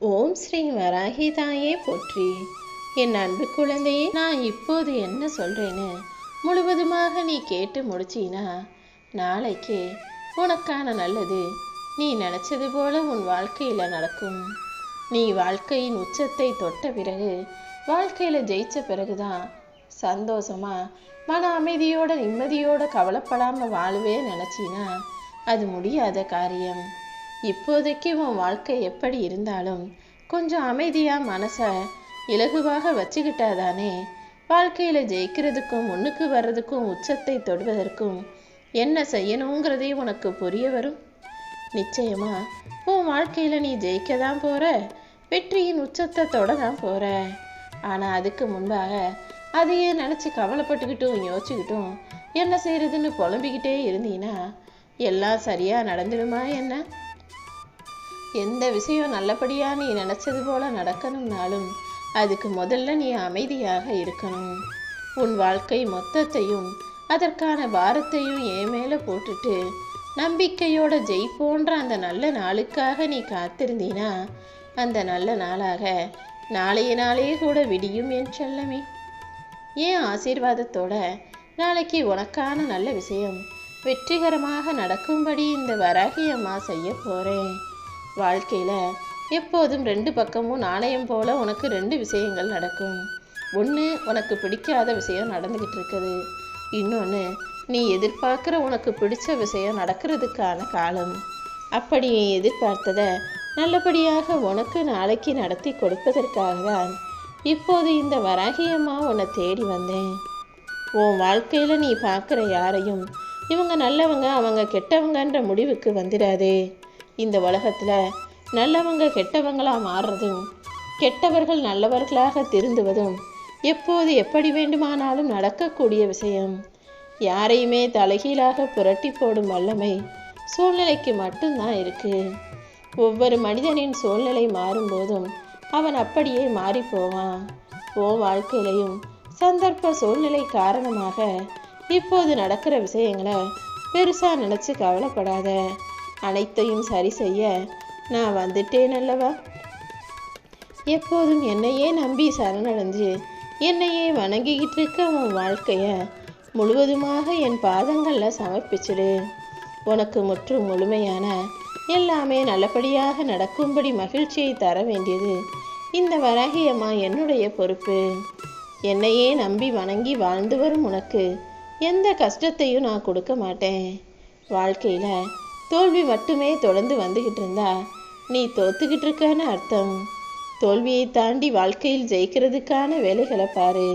ஓம் ஸ்ரீ வராகிதாயே போற்றி. என் அன்பு குழந்தையே நான் இப்போது என்ன சொல்கிறேன்னு முழுவதுமாக நீ கேட்டு முடிச்சினா? நாளைக்கு உனக்கான நல்லது. நீ நினச்சது போல உன் வாழ்க்கையில் நடக்கும். நீ வாழ்க்கையின் உச்சத்தை தொட்ட பிறகு வாழ்க்கையில் ஜெயிச்ச பிறகுதான் சந்தோஷமா மன அமைதியோட நிம்மதியோட கவலைப்படாமல் வாழவே நினச்சினா? அது முடியாத காரியம். இப்போதைக்கு உன் வாழ்க்கை எப்படி இருந்தாலும் கொஞ்சம் அமைதியாக மனசை இலகுவாக வச்சுக்கிட்டாதானே? வாழ்க்கையில் ஜெயிக்கிறதுக்கும் முன்னுக்கு வர்றதுக்கும் உச்சத்தை தொடுவதற்கும் என்ன செய்யணுங்கிறதே உனக்கு புரிய வரும். நிச்சயமா உன் வாழ்க்கையில் நீ ஜெயிக்க தான் போகிற வெற்றியின் உச்சத்தை தொட தான் ஆனால் அதுக்கு முன்பாக அதையே நினச்சி கவலைப்பட்டுக்கிட்டும் யோசிச்சுக்கிட்டும் என்ன செய்கிறதுன்னு புலம்பிக்கிட்டே இருந்தீங்கன்னா எல்லாம் சரியாக நடந்துடுமா என்ன? எந்த விஷயம் நல்லபடியா நீ நினைச்சது போல நடக்கணும்னாலும் அதுக்கு முதல்ல நீ அமைதியாக இருக்கணும். உன் வாழ்க்கை மொத்தத்தையும் அதற்கான பாரத்தையும் என் மேல போட்டுட்டு நம்பிக்கையோட ஜெயிப்போன்ற அந்த நல்ல நாளுக்காக நீ காத்திருந்தீனா அந்த நல்ல நாளாக நாளைய நாளே கூட விடியும் என் செல்லமே. ஏன் ஆசீர்வாதத்தோட நாளைக்கு உனக்கான நல்ல விஷயம் வெற்றிகரமாக நடக்கும்படி இந்த வராகி அம்மா செய்ய போறேன். வாழ்க்கையில் எப்போதும் ரெண்டு பக்கமும் நாணயம் போல உனக்கு ரெண்டு விஷயங்கள் நடக்கும். ஒன்று உனக்கு பிடிக்காத விஷயம் நடந்துக்கிட்டு இருக்குது. இன்னொன்று நீ எதிர்பார்க்குற உனக்கு பிடிச்ச விஷயம் நடக்கிறதுக்கான காலம். அப்படி நீ எதிர்பார்த்ததை நல்லபடியாக உனக்கு நாளைக்கு நடத்தி கொடுப்பதற்காக தான் இப்போது இந்த வராகியம்மா உன்னை தேடி வந்தேன். உன் வாழ்க்கையில் நீ பார்க்குற யாரையும் இவங்க நல்லவங்க அவங்க கெட்டவங்கன்ற முடிவுக்கு வந்துடாதே. இந்த உலகத்தில் நல்லவங்க கெட்டவங்களாக மாறுறதும் கெட்டவர்கள் நல்லவர்களாக திருந்துவதும் எப்போது எப்படி வேண்டுமானாலும் நடக்கக்கூடிய விஷயம். யாரையுமே தலைகீழாக புரட்டி போடும் வல்லமை சூழ்நிலைக்கு மட்டும்தான் இருக்கு. ஒவ்வொரு மனிதனின் சூழ்நிலை மாறும்போதும் அவன் அப்படியே மாறி போவான். ஓ வாழ்க்கையிலையும் சந்தர்ப்ப சூழ்நிலை காரணமாக இப்போது நடக்கிற விஷயங்களை பெருசாக நினச்சி கவலைப்படாத. அனைத்தையும் சரி செய்ய நான் வந்துட்டேன் அல்லவா எப்போதும் என்னையே நம்பி சரணடைஞ்சு என்னையே வணங்கிக்கிட்டு இருக்க உன் வாழ்க்கையை முழுவதுமாக என் பாதங்களில் சமர்ப்பிச்சிடு. உனக்கு முற்றும் முழுமையான எல்லாமே நல்லபடியாக நடக்கும்படி மகிழ்ச்சியை தர வேண்டியது இந்த வராகியம்மா என்னுடைய பொறுப்பு. என்னையே நம்பி வணங்கி வாழ்ந்து வரும் உனக்கு எந்த கஷ்டத்தையும் நான் கொடுக்க மாட்டேன். வாழ்க்கையில் தோல்வி மட்டுமே தொடர்ந்து வந்துகிட்டு இருந்தா நீ தோத்துக்கிட்டு இருக்கான்னு அர்த்தம். தோல்வியை தாண்டி வாழ்க்கையில் ஜெயிக்கிறதுக்கான வேலைகளை பாரு.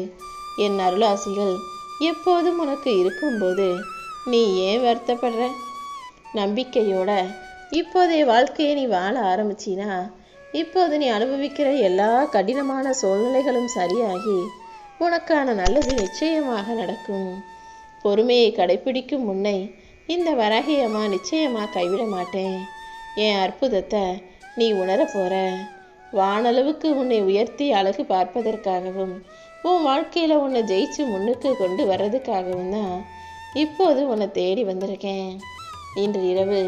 என் அருளாசிகள் எப்போதும் உனக்கு இருக்கும்போது நீ ஏன் வருத்தப்படுற? நம்பிக்கையோட இப்போதைய வாழ்க்கையை நீ வாழ ஆரம்பிச்சினா இப்போது நீ அனுபவிக்கிற எல்லா கடினமான சூழ்நிலைகளும் சரியாகி உனக்கான நல்லது நிச்சயமாக நடக்கும். பொறுமையை கடைபிடிக்கும் முன்னை இந்த வராகியம்மா நிச்சயமாக கைவிட மாட்டேன். என் அற்புதத்தை நீ உணர போற. வானளவுக்கு உன்னை உயர்த்தி அழகு பார்ப்பதற்காகவும் உன் வாழ்க்கையில் உன்னை ஜெயிச்சு முன்னுக்கு கொண்டு வர்றதுக்காகவும் தான் இப்போது உன்னை தேடி வந்திருக்கேன். இன்று இரவு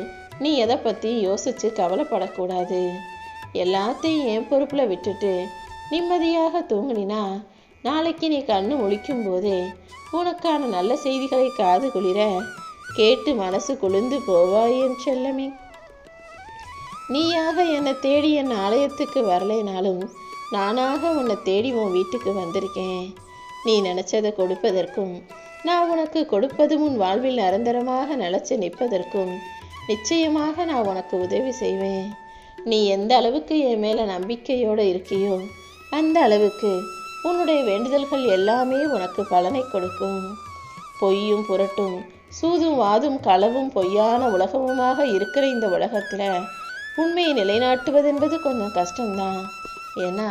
நீ எதை பற்றி யோசிச்சு கவலைப்படக்கூடாது. எல்லாத்தையும் என் பொறுப்பில் விட்டுட்டு நிம்மதியாக தூங்கினா நாளைக்கு நீ கண்ணு முழிக்கும் போதே உனக்கான நல்ல செய்திகளை காது குளிர கேட்டு மனசு குளிர்ந்து போவாய் என் செல்லமே. நீயாக என்னை தேடி என் ஆலயத்துக்கு வரலைனாலும் நானாக உன்னை தேடி உன் வீட்டுக்கு வந்திருக்கேன். நீ நினைச்சதை கொடுப்பதற்கும் நான் உனக்கு கொடுப்பதும் உன் வாழ்வில் நிரந்தரமாக நிலைச்சு நிற்பதற்கும் நிச்சயமாக நான் உனக்கு உதவி செய்வேன். நீ எந்த அளவுக்கு என் மேலே நம்பிக்கையோடு இருக்கியோ அந்த அளவுக்கு உன்னுடைய வேண்டுதல்கள் எல்லாமே உனக்கு பலனை கொடுக்கும். பொய்யும் புரட்டும் சூதும் வாதும் களவும் பொய்யான உலகமுமாக இருக்கிற இந்த உலகத்துல உண்மையை நிலைநாட்டுவதென்பது கொஞ்சம் கஷ்டம்தான். ஏன்னா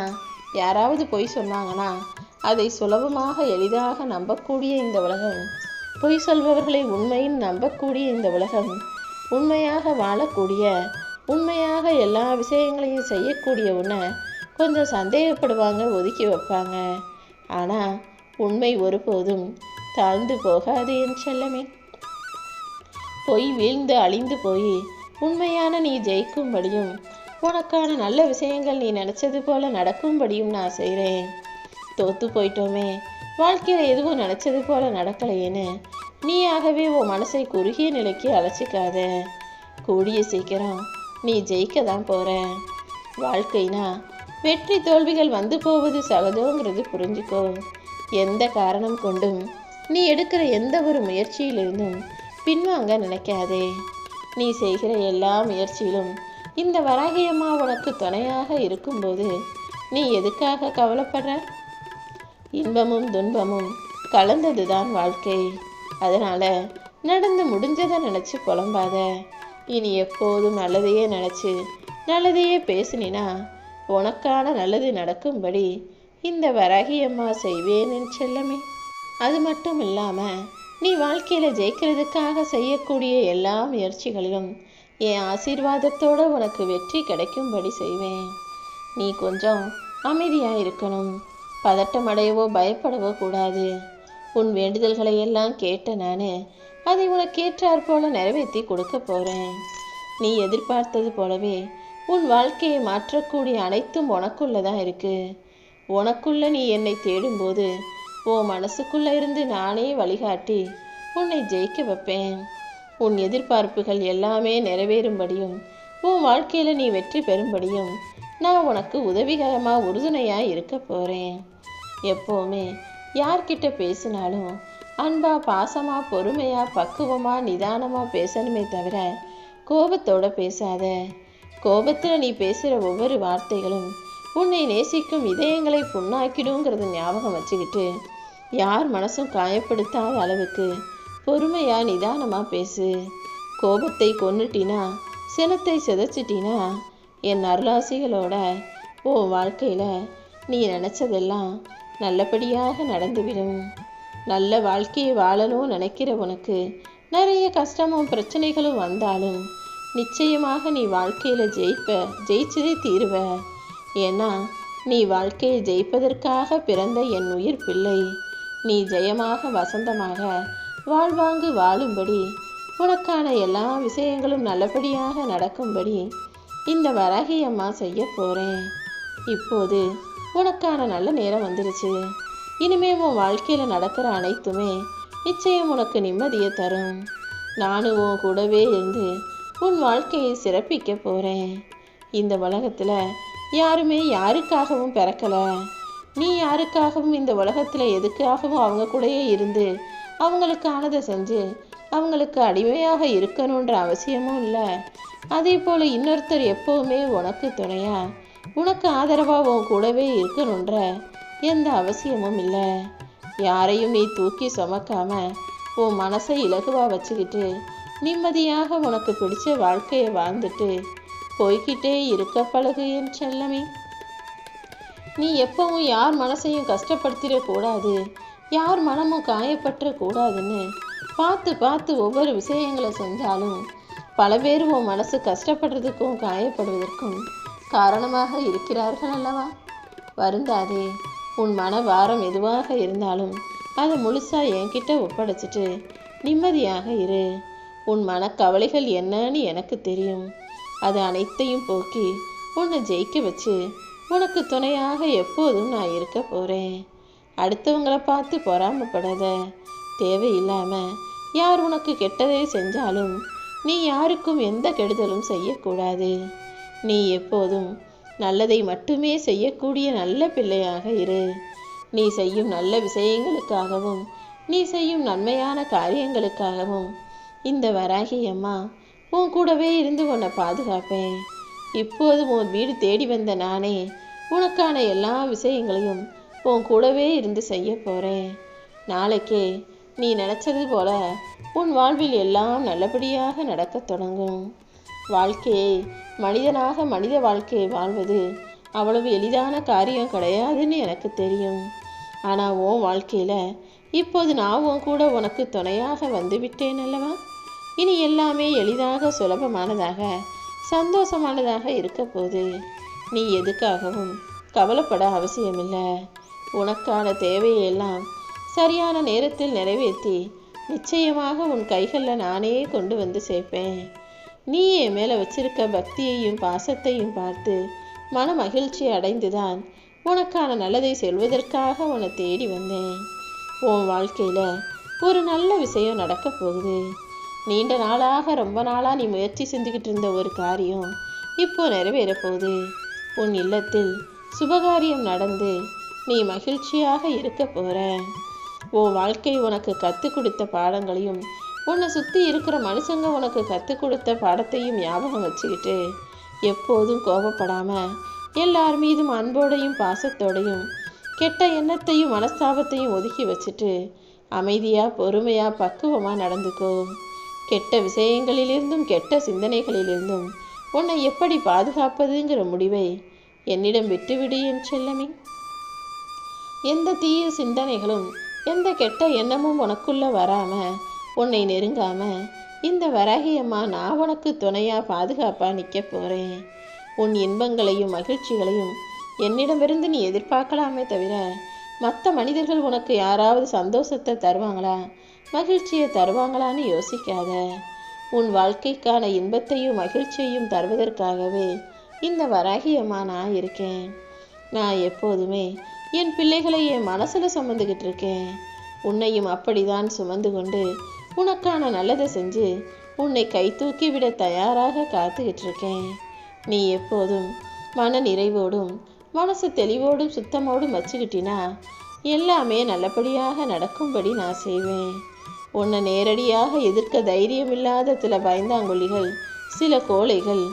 யாராவது பொய் சொன்னாங்கன்னா அதை சுலபமாக எளிதாக நம்பக்கூடிய இந்த உலகம் பொய் சொல்பவர்களை உண்மையில் நம்பக்கூடிய இந்த உலகம் உண்மையாக வாழக்கூடிய உண்மையாக எல்லா விஷயங்களையும் செய்யக்கூடிய உன்னை கொஞ்சம் சந்தேகப்படுவாங்க ஒதுக்கி வைப்பாங்க. ஆனால் உண்மை ஒருபோதும் தாழ்ந்து போகாது என் செல்லமே. பொய் வீழ்ந்து அழிந்து போய் உண்மையான நீ ஜெயிக்கும்படியும் உனக்கான நல்ல விஷயங்கள் நீ நினச்சது போல நடக்கும்படியும் நான் செய்கிறேன் தோத்து போயிட்டோமே வாழ்க்கையில் எதுவும் நினச்சது போல நடக்கலையேன்னு நீயாகவே உன் மனசை குறுகிய நிலைக்கு அழைச்சிக்காத கூடிய சீக்கிரம் நீ ஜெயிக்க தான் போற. வாழ்க்கைனா வெற்றி தோல்விகள் வந்து போவது சகஜங்கிறது புரிஞ்சுக்கோ. எந்த காரணம் கொண்டும் நீ எடுக்கிற எந்த ஒரு முயற்சியிலிருந்தும் பின்வாங்க நினைக்காதே. நீ செய்கிற எல்லா முயற்சியிலும் இந்த வராகியம்மா உனக்கு துணையாக இருக்கும்போது நீ எதுக்காக கவலைப்படுற? இன்பமும் துன்பமும் கலந்தது தான் வாழ்க்கை. அதனால நடந்து முடிஞ்சதை நினச்சி புலம்பாத. இனி எப்போதும் நல்லதையே நினச்சி நல்லதையே பேசினா உனக்கான நல்லது நடக்கும்படி இந்த வராகியம்மா செய்வேன் செல்லமே. அது மட்டும் இல்லாமல் நீ வாழ்க்கையில் ஜெயிக்கிறதுக்காக செய்யக்கூடிய எல்லா முயற்சிகளிலும் என் ஆசீர்வாதத்தோடு உனக்கு வெற்றி கிடைக்கும்படி செய்வேன். நீ கொஞ்சம் அமைதியாக இருக்கணும். பதட்டம் அடையவோ பயப்படவோ கூடாது. உன் வேண்டுதல்களை எல்லாம் கேட்ட நான் அதை உனக்கு போல நிறைவேற்றி கொடுக்க போகிறேன் நீ எதிர்பார்த்தது போலவே உன் வாழ்க்கையை மாற்றக்கூடிய அனைத்தும் உனக்குள்ள தான் இருக்கு. உனக்குள்ள நீ என்னை தேடும்போது உன் மனசுக்குள்ள இருந்து நானே வழிகாட்டி உன்னை ஜெயிக்க வைப்பேன். உன் எதிர்பார்ப்புகள் எல்லாமே நிறைவேறும்படியும் உன் வாழ்க்கையில நீ வெற்றி பெறும்படியும் நான் உனக்கு உதவிகரமாக உறுதுணையாக இருக்க போறேன். எப்போவுமே யார்கிட்ட பேசினாலும் அன்பா பாசமாக பொறுமையாக பக்குவமாக நிதானமாக பேசணுமே தவிர கோபத்தோட பேசாத. கோபத்தில் நீ பேசுகிற ஒவ்வொரு வார்த்தைகளும் உன்னை நேசிக்கும் இதயங்களை புண்ணாக்கிடுங்கிறத ஞாபகம் வச்சுக்கிட்டு யார் மனசும் காயப்படுத்தாத அளவுக்கு பொறுமையா நிதானமா பேசு. கோபத்தை கொன்னுட்டினா சினத்தை சிதைச்சிட்டினா என் அருளாசிகளோட உன் வாழ்க்கையில் நீ நினச்சதெல்லாம் நல்லபடியாக நடந்துவிடும். நல்ல வாழ்க்கையை வாழணும் நினைக்கிற உனக்கு நிறைய கஷ்டமும் பிரச்சனைகளும் வந்தாலும் நிச்சயமாக நீ வாழ்க்கையில் ஜெயிப்ப ஜெயிச்சதே தீருவ. ஏன்னா நீ வாழ்க்கையை ஜெயிப்பதற்காக பிறந்த என் உயிர் பிள்ளை. நீ ஜெயமாக வசந்தமாக வாழ்வாங்கு வாழும்படி உனக்கான எல்லா விஷயங்களும் நல்லபடியாக நடக்கும்படி இந்த வராகி அம்மா செய்ய போகிறேன் இப்போது உனக்கான நல்ல நேரம் வந்துருச்சு. இனிமே உன் வாழ்க்கையில் நடக்கிற அனைத்துமே நிச்சயம் உனக்கு நிம்மதியை தரும். நானும் உன் கூடவே இருந்து உன் வாழ்க்கையை சிறப்பிக்க போகிறேன் இந்த உலகத்தில் யாருமே யாருக்காகவும் பிறக்கலை. நீ யாருக்காகவும் இந்த உலகத்தில் எதுக்காகவும் அவங்க கூடயே இருந்து அவங்களுக்கானதை செஞ்சு அவங்களுக்கு அடிமையாக இருக்கணுன்ற அவசியமும் இல்லை. அதே போல் இன்னொருத்தர் எப்போவுமே உனக்கு துணையா உனக்கு ஆதரவாக உன் கூடவே இருக்கணுன்ற எந்த அவசியமும் இல்லை. யாரையும் நீ தூக்கி சுமக்காம உன் மனசை இலகுவாக வச்சுக்கிட்டு நிம்மதியாக உனக்கு பிடிச்ச வாழ்க்கையை வாழ்ந்துட்டு போய்கிட்டே இருக்க பழகு என் செல்லமே. நீ எப்பவும் யார் மனசையும் கஷ்டப்படுத்திடக்கூடாது. யார் மனமும் காயப்பட்டுறக்கூடாதுன்னு பார்த்து பார்த்து ஒவ்வொரு விஷயங்களை செஞ்சாலும் பல பேர் உன் மனசு கஷ்டப்படுறதுக்கும் காயப்படுவதற்கும் காரணமாக இருக்கிறார்கள் அல்லவா? வருந்தாதே உன் மன வாரம் எதுவாக இருந்தாலும் அதை முழுசா என்கிட்ட ஒப்படைச்சிட்டு நிம்மதியாக இரு. உன் மனக்கவலைகள் என்னன்னு எனக்கு தெரியும். அது அனைத்தையும் போக்கி உன்னை ஜெயிக்க வச்சு உனக்கு துணையாக எப்போதும் நான் இருக்க போகிறேன் அடுத்தவங்களை பார்த்து பொறாமப்படாத. தேவையில்லாமல் யார் உனக்கு கெட்டதை செஞ்சாலும் நீ யாருக்கும் எந்த கெடுதலும் செய்யக்கூடாது. நீ எப்போதும் நல்லதை மட்டுமே செய்யக்கூடிய நல்ல பிள்ளையாக இரு. நீ செய்யும் நல்ல விஷயங்களுக்காகவும் நீ செய்யும் நன்மையான காரியங்களுக்காகவும் இந்த வராகி அம்மா உன் கூடவே இருந்து உன்னை பாதுகாப்பேன். இப்போது உன் வீடு தேடி வந்த நானே உனக்கான எல்லா விஷயங்களையும் உன் கூடவே இருந்து செய்ய போகிறேன் நாளைக்கே நீ நினச்சது போல உன் வாழ்வில் எல்லாம் நல்லபடியாக நடக்கத் தொடங்கும். வாழ்க்கையை மனிதனாக மனித வாழ்க்கையை வாழ்வது அவ்வளவு எளிதான காரியம் கிடையாதுன்னு எனக்கு தெரியும். ஆனால் உன் வாழ்க்கையில் இப்போது நான் உன் கூட உனக்கு துணையாக வந்து விட்டேன் அல்லவா? இனி எல்லாமே எளிதாக சுலபமானதாக சந்தோஷமானதாக இருக்க போது நீ எதுக்காகவும் கவலைப்பட அவசியமில்லை. உனக்கான தேவையெல்லாம் சரியான நேரத்தில் நிறைவேற்றி நிச்சயமாக உன் கைகளில் நானே கொண்டு வந்து சேர்ப்பேன். நீ என் மேலே வச்சிருக்க பக்தியையும் பாசத்தையும் பார்த்து மன மகிழ்ச்சி அடைந்துதான் உனக்கான நல்லதை சொல்வதற்காக உன்னை தேடி வந்தேன். உன் வாழ்க்கையில் ஒரு நல்ல விஷயம் நடக்கப் போகுது. நீண்ட நாளாக ரொம்ப நாளாக நீ முயற்சி செஞ்சுக்கிட்டு இருந்த ஒரு காரியம் இப்போ நிறைவேற போகுது. உன் இல்லத்தில் சுபகாரியம் நடந்து நீ மகிழ்ச்சியாக இருக்க போற. உன் வாழ்க்கை உனக்கு கற்றுக் கொடுத்த பாடங்களையும் உன்னை சுற்றி இருக்கிற மனுஷங்க உனக்கு கற்றுக் கொடுத்த பாடத்தையும் ஞாபகம் வச்சுக்கிட்டு எப்போதும் கோபப்படாமல் எல்லார் மீதும் அன்போடையும் பாசத்தோடையும் கெட்ட எண்ணத்தையும் மனஸ்தாபத்தையும் ஒதுக்கி வச்சுட்டு அமைதியாக பொறுமையாக பக்குவமாக நடந்துக்கோ. கெட்ட விஷயங்களிலிருந்தும் கெட்ட சிந்தனைகளிலிருந்தும் உன்னை எப்படி பாதுகாப்பதுங்கிற முடிவை என்னிடம் விட்டுவிடு என் செல்லமே. எந்த தீய சிந்தனைகளும் எந்த கெட்ட எண்ணமும் உனக்குள்ள வராம உன்னை நெருங்காம இந்த வராகியம்மா நான் உனக்கு துணையா பாதுகாப்பா நிற்க போறேன். உன் இன்பங்களையும் மகிழ்ச்சிகளையும் என்னிடமிருந்து நீ எதிர்பார்க்கலாமே தவிர மற்ற மனிதர்கள் உனக்கு யாராவது சந்தோஷத்தை தருவாங்களா? மகிழ்ச்சியை தருவாங்களான்னு யோசிக்காத. உன் வாழ்க்கைக்கான இன்பத்தையும் மகிழ்ச்சியையும் தருவதற்காகவே இந்த வராகியம்மா நான் இருக்கேன். நான் எப்போதுமே என் பிள்ளைகளை என் மனசில் சுமந்துக்கிட்டு இருக்கேன். உன்னையும் அப்படிதான் சுமந்து கொண்டு உனக்கான நல்லதை செஞ்சு உன்னை கை தூக்கி விட தயாராக காத்துக்கிட்டு இருக்கேன். நீ எப்போதும் மன நிறைவோடும் மனசு தெளிவோடும் சுத்தமோடும் வச்சுக்கிட்டினா எல்லாமே நல்லபடியாக நடக்கும்படி நான் செய்வேன். உன்னை நேரடியாக எதிர்க்க தைரியம் இல்லாத சில பயந்தாங்குழிகள் சில கோழைகள்.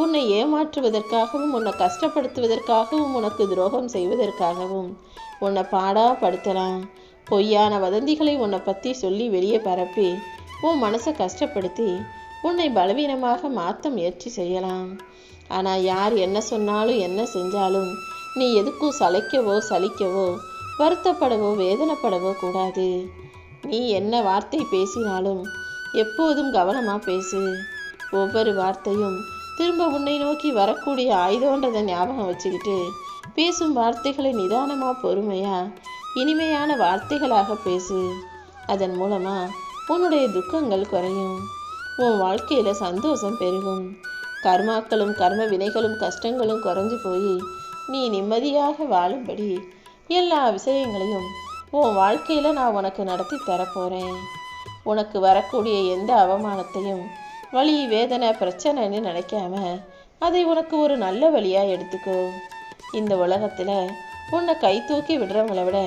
உன்னை ஏமாற்றுவதற்காகவும் உன்னை கஷ்டப்படுத்துவதற்காகவும் உனக்கு துரோகம் செய்வதற்காகவும். உன்னை பாடாப்படுத்தலாம் பொய்யான வதந்திகளை உன்னை பற்றி சொல்லி வெளியே பரப்பி உன் மனசை கஷ்டப்படுத்தி உன்னை பலவீனமாக மாற்ற முயற்சி செய்யலாம். ஆனால் யார் என்ன சொன்னாலும் என்ன செஞ்சாலும் நீ எதுக்கும் சளைக்கவோ சலிக்கவோ வருத்தப்படவோ வேதனைப்படவோ கூடாது. நீ என்ன வார்த்தை பேசினாலும் எப்போதும் கவனமாக பேசு. ஒவ்வொரு வார்த்தையும் திரும்ப உன்னை நோக்கி வரக்கூடிய ஆயுதன்றதை ஞாபகம் வச்சுக்கிட்டு பேசும் வார்த்தைகளை நிதானமாக பொறுமையாக இனிமையான வார்த்தைகளாக பேசு. அதன் மூலமாக உன்னுடைய துக்கங்கள் குறையும். உன் வாழ்க்கையில் சந்தோஷம் பெருகும். கர்மாக்களும் கர்ம வினைகளும் கஷ்டங்களும் குறைஞ்சு போய் நீ நிம்மதியாக வாழும்படி எல்லா விஷயங்களையும் உன் வாழ்க்கையில் நான் உனக்கு நடத்தி தரப்போகிறேன் உனக்கு வரக்கூடிய எந்த அவமானத்தையும் வழி வேதனை பிரச்சனைன்னு நினைக்காம அதை உனக்கு ஒரு நல்ல வழியாக எடுத்துக்கோ. இந்த உலகத்தில் உன்னை கை தூக்கி விடுறவங்கள விட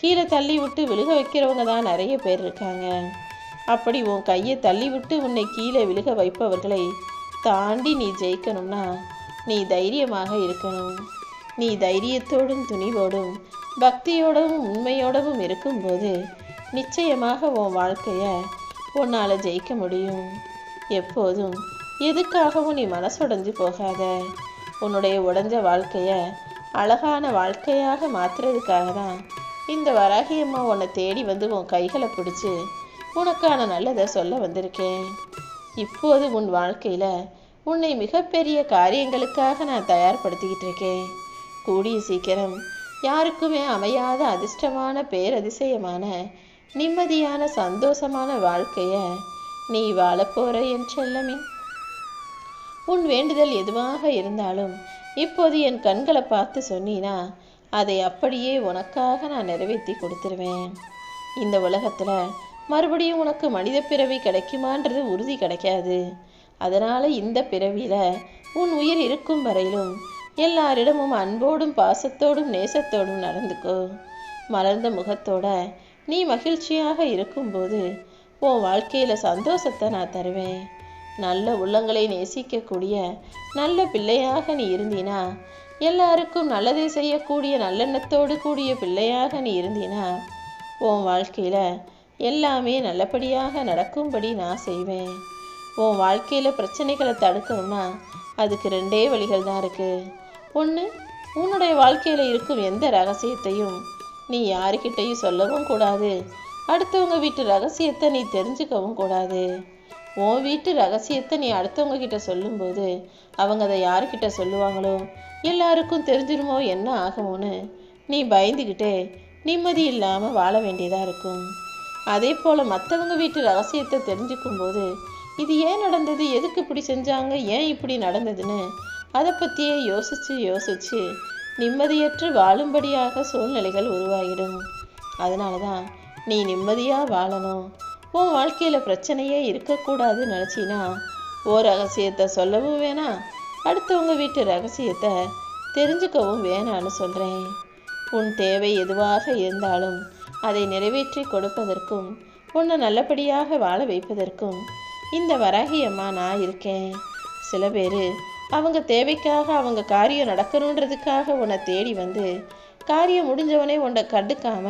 கீழே தள்ளி விட்டு விழுக வைக்கிறவங்க தான் நிறைய பேர் இருக்காங்க. அப்படி உன் கையை தள்ளி விட்டு உன்னை கீழே விழுக வைப்பவர்களை தாண்டி நீ ஜெயிக்கணும்னா நீ தைரியமாக இருக்கணும். நீ தைரியத்தோடும் துணிவோடும் பக்தியோடவும் உண்மையோடவும் இருக்கும்போது நிச்சயமாக உன் வாழ்க்கையை உன்னால் ஜெயிக்க முடியும். எப்போதும் எதுக்காகவும் நீ மனசுடைஞ்சு போகாத. உன்னுடைய உடஞ்ச வாழ்க்கையை அழகான வாழ்க்கையாக மாற்றுறதுக்காக தான் இந்த வராகியம்மா உன்னை தேடி வந்து உன் கைகளை பிடிச்சி உனக்கான நல்லதை சொல்ல வந்திருக்கேன். இப்போது உன் வாழ்க்கையில் உன்னை மிகப்பெரிய காரியங்களுக்காக நான் தயார்படுத்திக்கிட்டு இருக்கேன். கூடிய சீக்கிரம். யாருக்குமே அமையாத அதிர்ஷ்டமான பேரதிசயமான நிம்மதியான சந்தோஷமான வாழ்க்கையை நீ வாழப்போற என் செல்லமே. உன் வேண்டுதல் எதுவாக இருந்தாலும் இப்போது என் கண்களை பார்த்து சொன்னீனா அதை அப்படியே உனக்காக நான் நிறைவேற்றி கொடுத்துருவேன். இந்த உலகத்தில் மறுபடியும் உனக்கு மனித பிறவி கிடைக்குமான்றது உறுதி கிடைக்காது. அதனால் இந்த பிறவியில் உன் உயிர் இருக்கும் வரையிலும் எல்லாரிடமும் அன்போடும் பாசத்தோடும் நேசத்தோடும் நடந்துக்கோ. மலர்ந்த முகத்தோட நீ மகிழ்ச்சியாக இருக்கும்போது உன் வாழ்க்கையில் சந்தோஷத்தை நான் தருவேன். நல்ல உள்ளங்களை நேசிக்கக்கூடிய நல்ல பிள்ளையாக நீ இருந்தீனா எல்லாருக்கும் நல்லதை செய்யக்கூடிய நல்லெண்ணத்தோடு கூடிய பிள்ளையாக நீ இருந்தீனா உன் வாழ்க்கையில் எல்லாமே நல்லபடியாக நடக்கும்படி நான் செய்வேன். உன் வாழ்க்கையில் பிரச்சனைகளை தடுக்கணும்னா அதுக்கு ரெண்டே வழிகள் தான் இருக்குது ஒன்று உன்னுடைய வாழ்க்கையில் இருக்கும் எந்த ரகசியத்தையும் நீ யாருக்கிட்டையும் சொல்லவும் கூடாது. அடுத்தவங்க வீட்டு ரகசியத்தை நீ தெரிஞ்சுக்கவும் கூடாது. உன் வீட்டு ரகசியத்தை நீ அடுத்தவங்க கிட்ட சொல்லும்போது அவங்க அதை யாருக்கிட்ட சொல்லுவாங்களோ எல்லாருக்கும் தெரிஞ்சிருமோ என்ன ஆகுமோன்னு நீ பயந்துக்கிட்டே நிம்மதி இல்லாமல் வாழ வேண்டியதாக இருக்கும். அதே போல் மற்றவங்க வீட்டு ரகசியத்தை தெரிஞ்சுக்கும் போது இது ஏன் நடந்தது? எதுக்கு இப்படி செஞ்சாங்க? ஏன் இப்படி நடந்ததுன்னு அதை பற்றியே யோசித்து யோசித்து நிம்மதியற்று வாழும்படியாக சூழ்நிலைகள் உருவாகிடும். அதனால தான் நீ நிம்மதியாக வாழணும். உன் வாழ்க்கையில் பிரச்சனையே இருக்கக்கூடாதுன்னு நினச்சின்னா ஓ ரகசியத்தை சொல்லவும் வேணாம் அடுத்தவங்க வீட்டு ரகசியத்தை தெரிஞ்சுக்கவும் வேணான்னு சொல்கிறேன் உன் தேவை எதுவாக இருந்தாலும் அதை நிறைவேற்றி கொடுப்பதற்கும் உன்னை நல்லபடியாக வாழ வைப்பதற்கும் இந்த வராகியம்மா நான் இருக்கேன். சில பேர் அவங்க தேவைக்காக அவங்க காரியம் நடக்கணுன்றதுக்காக உன்னை தேடி வந்து காரியம் முடிஞ்சவனே உன்னை கண்டுக்காம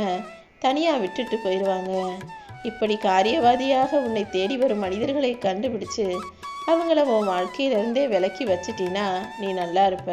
தனியாக விட்டுட்டு போயிடுவாங்க இப்படி காரியவாதியாக உன்னை தேடி வரும் மனிதர்களை கண்டுபிடிச்சு அவங்கள உன் வாழ்க்கையிலிருந்தே விலக்கி வச்சிட்டினா நீ நல்லா இருப்ப.